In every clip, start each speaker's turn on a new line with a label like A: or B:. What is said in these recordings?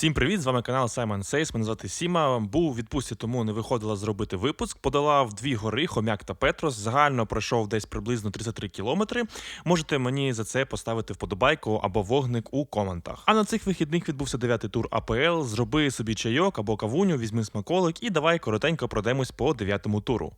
A: Всім привіт! З вами канал Саймон Сейс. Мене звати Сіма. Був у відпустці, тому не виходила зробити випуск. Подолав дві гори Хомяк та Петрос. Загально пройшов десь приблизно 33 кілометри. Можете мені за це поставити вподобайку або вогник у коментах. А на цих вихідних відбувся дев'ятий тур АПЛ. Зроби собі чайок або кавуню, візьми смаколик і давай коротенько пройдемось по дев'ятому туру.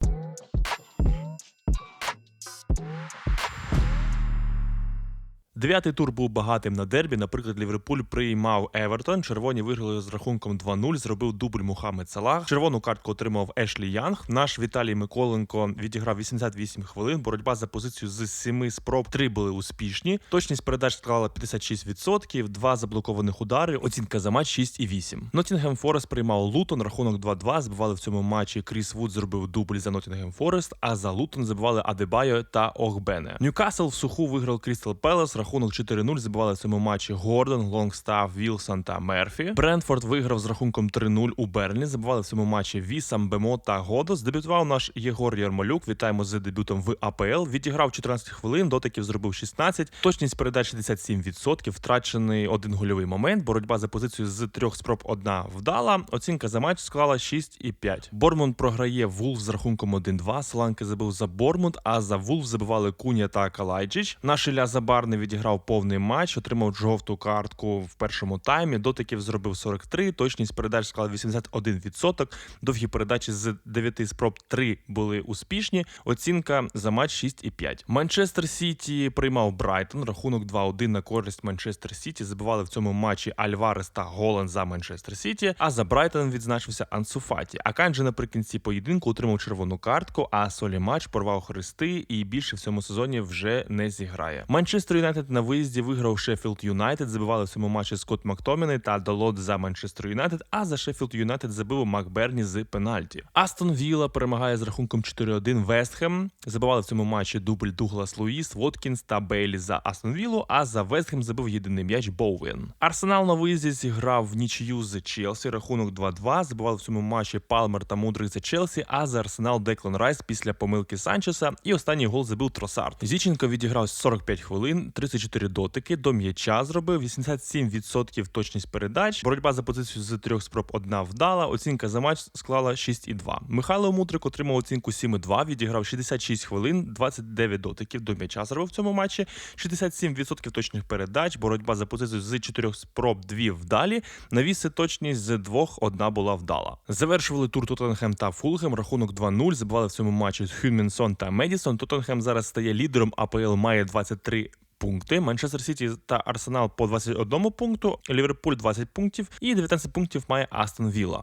A: Дев'ятий тур був багатим на дербі. Наприклад, Ліверпуль приймав Евертон. Червоні виграли з рахунком 2-0. Зробив дубль Мухаммед Салах. Червону картку отримав Ешлі Янг. Наш Віталій Миколенко відіграв 88 хвилин. Боротьба за позицію з 7 спроб. Три були успішні. Точність передач склала 56%, два заблокованих удари. Оцінка за матч 6,8. Ноттінгем Форест приймав Лутон. Рахунок 2-2. Збивали в цьому матчі. Кріс Вуд зробив дубль за Ноттінгем Форест. А за Лутон забивали Адебайо та Огбене. Ньюкасл в суху виграв Крістал Пелес. Рахунок 4-0 забивали в цьому матчі Гордон, Лонгстав, Вілсон та Мерфі. Брентфорд виграв з рахунком 3-0 у Берлі. Забивали в цьому матчі Вісам, Бемо та Годос. Дебютував наш Єгор Ярмолюк. Вітаємо з дебютом в АПЛ. Відіграв 14 хвилин, дотиків зробив 16. Точність передач 67%, втрачений один гольовий момент. Боротьба за позицію з трьох спроб одна вдала. Оцінка за матч склала 6,5. Бормунд програє Вулф з рахунком 1-2. Соланки забив за Бормунд, а за Вулф забивали Куня та Калайджич. Наш Ілля Забар не відіграв повний матч, отримав жовту картку в першому таймі. Дотиків зробив 43, точність передач склала 81%. Довгі передачі з 9 спроб 3 були успішні. Оцінка за матч 6,5. Манчестер Сіті приймав Брайтон. Рахунок 2-1 на користь Манчестер Сіті. Забивали в цьому матчі Альварес та Голланд за Манчестер Сіті. А за Брайтон відзначився Ансуфаті. Аканджі наприкінці поєдинку отримав червону картку. А Солі матч порвав хрести і більше в цьому сезоні вже не зіграє. Манчестер Юнайтед на виїзді виграв Шеффілд Юнайтед. Забивали в цьому матчі Скотт Мактоміни та Долот за Манчестер Юнайтед. А за Шеффілд Юнайтед забив Макберні з пенальті. Астон Вілла перемагає з рахунком 4-1 Вестхем. Забивали в цьому матчі дубль Дуглас Луїс, Воткінс та Бейлі за Астон Віллу. А за Вестхем забив єдиний м'яч Боуен. Арсенал на виїзді зіграв в нічию з Челсі. Рахунок 2-2. Забивали в цьому матчі Палмер та Мудрик за Челсі. А за Арсенал Деклан Райс після помилки Санчеса. І останній гол забив Тросард. Зіченко відіграв 45 хвилин, 34 дотики. До м'яча зробив 87% точність передач. Боротьба за позицію з трьох спроб одна вдала. Оцінка за матч склала 6,2. Михайло Мудрик отримав оцінку 7,2, відіграв 66 хвилин, 29 дотиків до м'яча зробив в цьому матчі. 67% точних передач. Боротьба за позицію з чотирьох спроб дві вдалі. Навіси точність з двох одна була вдала. Завершували тур Тоттенхем та Фулхем. Рахунок 2-0. Забивали в цьому матчі Хюнмінсон та Медісон. Тоттенхем зараз стає лідером. АПЛ має 23 пункти. Манчестер Сіті та Арсенал по 21 пункту, Ліверпуль 20 пунктів і 19 пунктів має Астон Вілла.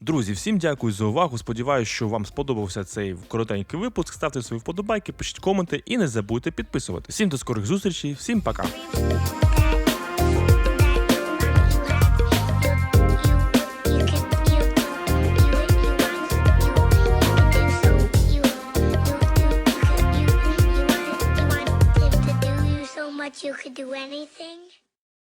A: Друзі, всім дякую за увагу. Сподіваюся, що вам сподобався цей коротенький випуск. Ставте свої вподобайки, пишіть коменти і не забудьте підписувати. Всім до скорих зустрічей, всім пока.
B: You could do anything.